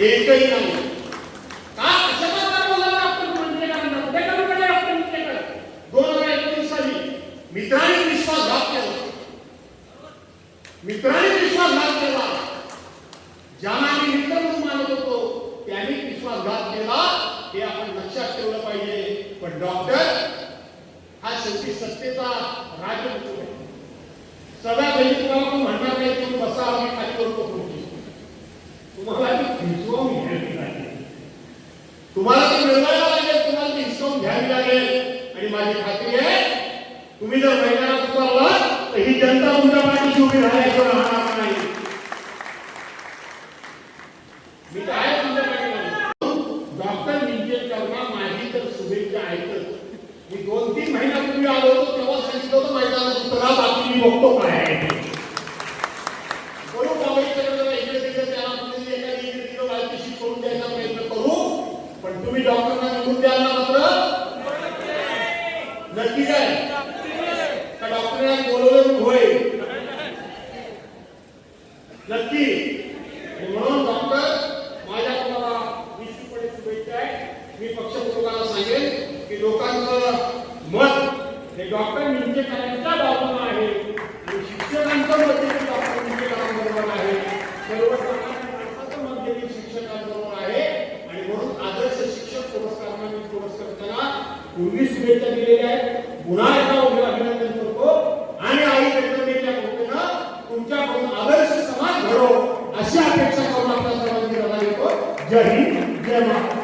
एकही नाही. का? आपण आपण दोन हजार एकोणीस साली मित्रांनी विश्वासघात केला. मित्रांनी विश्वासघात केला. ज्यांना आम्ही मित्र म्हणून मानत होतो त्यांनी विश्वासघात केला. हे आपण लक्षात ठेवलं पाहिजे. पण डॉक्टर हा शेवटी सत्तेचा राजपुत्र आहे सगळ्या तुम्हाला म्हणणार नाही तुम्ही बसा आम्ही खाली करतो तुम्हाला ती हिसकावून घ्यावी लागेल तुम्हाला ती मिळवायला लागेल तुम्हाला ती हिसकावून घ्यावी लागेल. आणि माझी खात्री आहे तुम्ही जर मैदानात उतरला तर ही जनता तुमच्या पाठीशी उभी राहायचं राहणार नाही. मी काय तुमच्या डॉक्टर निंजेकरना माझी तर शुभेच्छा ऐकत. मी दोन तीन महिन्यापूर्वी आलो होतो तेव्हा सांगितलं होतं मैदानात उतरा बाकी मी बघतो काय. करून द्यायचा प्रयत्न करू. पण तुम्ही डॉक्टरना निवडून द्याल ना मात्र? नक्कीच आहे का डॉक्टरना बोलवलं होय? नक्की. म्हणून डॉक्टर माझ्या तुम्हाला निश्चितपणे शुभेच्छा आहे. मी पक्षप्रमुखांना सांगेन की लोकांचं मत हे डॉक्टर नेमके करायचं पूर्वी शुभेच्छा दिलेल्या आहेत. पुन्हा एकदा उभे अभिनंदन करतो. आणि आई जगदंबेच्या कृपेनं तुमच्याकडून आदर्श समाज घडो अशी अपेक्षा करून आपल्या सर्वांची जय हिंद जय महाराष्ट्र.